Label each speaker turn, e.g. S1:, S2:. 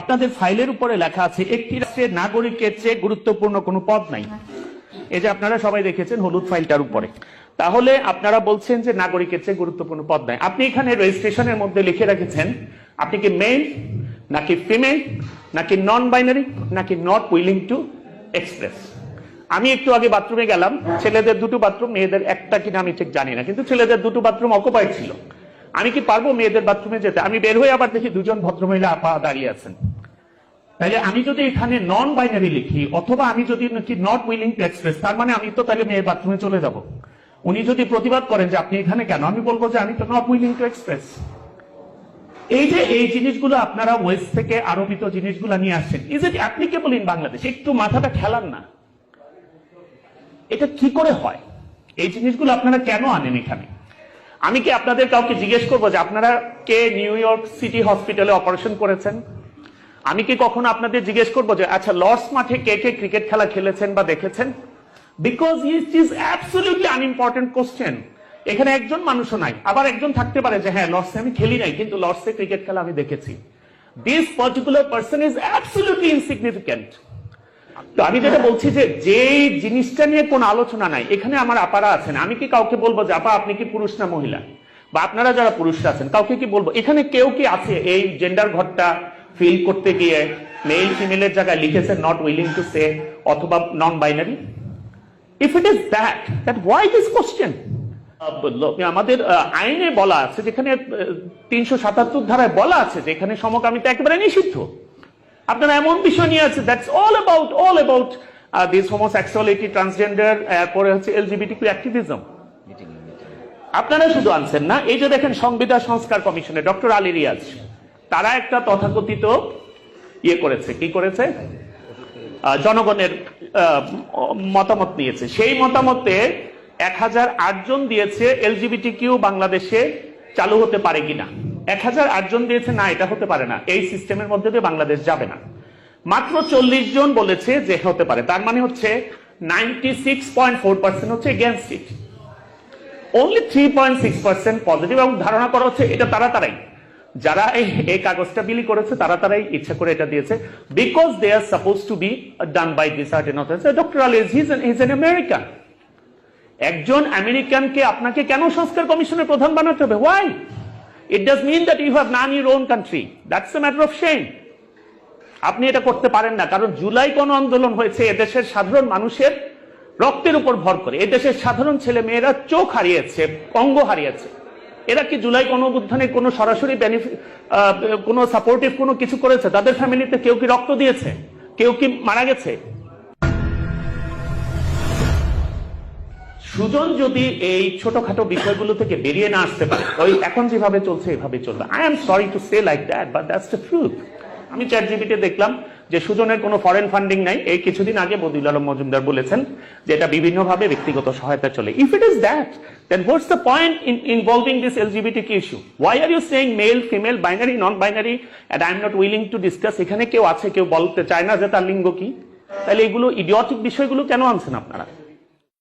S1: আপনাদের ফাইলের উপরে লেখা আছে, একটি রাষ্ট্রের নাগরিকের চেয়ে গুরুত্বপূর্ণ কোনো পদ নাই। এই যে আপনারা সবাই দেখেছেন হলুদ ফাইলটার উপরে। তাহলে আপনারা বলছেন যে নাগরিকের চেয়ে গুরুত্বপূর্ণ পদ নাই। আপনি এখানে রেজিস্ট্রেশনের মধ্যে লিখে রেখেছেন, আপনি কি মেল নাকি ফিমেল, নাকি নন বাইনারি নাকি নট উইলিং টু এক্সপ্রেস আমি একটু আগে বাথরুমে গেলাম, ছেলেদের দুটো বাথরুম, মেয়েদের একটা কিনা আমি ঠিক জানি না, কিন্তু ছেলেদের দুটো বাথরুম অকুপাইড ছিল। আমি কি পারব মেয়েদের বাথরুমে যেতে? আমি বের হয়ে আবার দেখি দুজন ভদ্রমহিলা আপা দাঁড়িয়ে আছেন। তাহলে আমি যদি এখানে নন বাইনারি লিখি, অথবা আমি যদি নাকি নট উইলিং টু এক্সপ্রেস তার মানে আমি তো তাহলে মেয়ের বাথরুমে চলে যাব। উনি যদি প্রতিবাদ করেন যে আপনি এখানে কেন? আমি বলব যে আমি তো নট উইলিং টু এক্সপ্রেস এই যে এই জিনিসগুলো আপনারা ওয়েস্ট থেকে আরোপিত জিনিসগুলো নিয়ে আসছেন is it applicable in Bangladesh একটু মাথাটা খেলান না। এটা কি করে হয়? এই জিনিসগুলো আপনারা কেন আনেন এখানে? আমি কি আপনাদের কাউকে জিজ্ঞেস করব যে আপনারা কে নিউ ইয়র্ক সিটি হসপিটালে অপারেশন করেছেন? আমি কি কখনো আপনাদের জিজ্ঞেস করব যে আচ্ছা লর্ডস মাঠে কে কে ক্রিকেট খেলা খেলেছেন বা দেখেছেন? Because it is absolutely unimportant question এখানে একজন মানুষও নাই। আবার একজন থাকতে পারে যে হ্যাঁ লর্ডসে আমি খেলি নাই, কিন্তু লর্ডসে ক্রিকেট খেলা আমি দেখেছি। This particular person is absolutely insignificant তো আমি যেটা বলছি যে যে জিনিসটা নিয়ে কোনো আলোচনা নাই, এখানে আমার আপারা আছেন। আমি কি কাউকে বলব যে, আপা, আপনি কি পুরুষ না মহিলা? বা আপনারা যারা পুরুষরা আছেন, কাউকে কি বলব? এখানে কেউ কি আছে এই জেন্ডার ঘরটা ফিল করতে গিয়ে মেল ফিমেলের জায়গায় লিখেছে নট উইলিং টু সে অথবা non binary if it is that that why this question আমাদের আইনে বলা আছে যেখানে তিনশো সাতাত্তর ধারায় বলা আছে যে এখানে সমকামিতা একেবারে নিষিদ্ধ। আপনারা এমন বিষয় নিয়ে আছে that's all about all about this homosexuality transgender পরে হচ্ছে এলজিবিটি অ্যাক্টিভিজম আপনারা শুধু আনছেন না এই যে দেখেন সংবিধান সংস্কার কমিশনে ডক্টর আলী রিয়াজ তারা একটা তথাকথিত ইয়ে করেছে কি করেছে? জনগণের মতামত নিয়েছে। সেই মতামতে এক হাজার জন দিয়েছে এলজিবিটি কিউ বাংলাদেশে চালু হতে পারে কিনা। এক হাজার জন দিয়েছে, না, এটা হতে পারে না। এই সিস্টেমের মধ্যে দিয়ে বাংলাদেশ যাবে না। মাত্র চল্লিশ জন বলেছে যে হতে পারে। তার মানে হচ্ছে হচ্ছে পজিটিভ এবং ধারণা করা হচ্ছে এটা তারা তারাই। যারা এই কাগজটা বিলি করেছে, তারা তারাই ইচ্ছা করে এটা দিয়েছে। Because they are suppose to be done by this doctor American একজন আমেরিকানকে আপনাকে কেন সংস্কার কমিশনের প্রধান বানাতে হবে? Why it does mean that you have none your own country that's a matter of shame আপনি এটা করতে পারেন না, কারণ জুলাই কোন আন্দোলন হয়েছে এদেশের সাধারণ মানুষের রক্তের উপর ভর করে। এদেশের সাধারণ ছেলে মেয়েরা চোখ হারিয়েছে, অঙ্গ হারিয়েছে। এরা কি জুলাই কোন অভ্যুত্থানে কোনো সরাসরি বেনিফিট কোনো সাপোর্টিভ কোনো কিছু করেছে? তাদের ফ্যামিলিতে কেউ কি রক্ত দিয়েছে? কেউ কি মারা গেছে? সুজন যদি এই ছোটখাটো বিষয়গুলো থেকে বেরিয়ে না আসতে পারে, ওই এখন যেভাবে চলছে, এভাবে চলবে। I am sorry to say like that but that's the truth আমি চ্যাট জিবিতে দেখলাম যে সুজনের কোনো ফরেন ফান্ডিং নাই। এই কিছুদিন আগে বদিউল আলম মজুমদার বলেছেন যে এটা বিভিন্নভাবে ব্যক্তিগত সহায়তা চলে। If it is that then what's the point in involving this LGBT কি issue why are you saying male female binary non binary and I am not willing to discuss এখানে কেউ আছে, কেউ বলতে চায় না যে তার লিঙ্গ কি। তাহলে এগুলো ইডিয়টিক বিষয়গুলো কেন আনছেন আপনারা?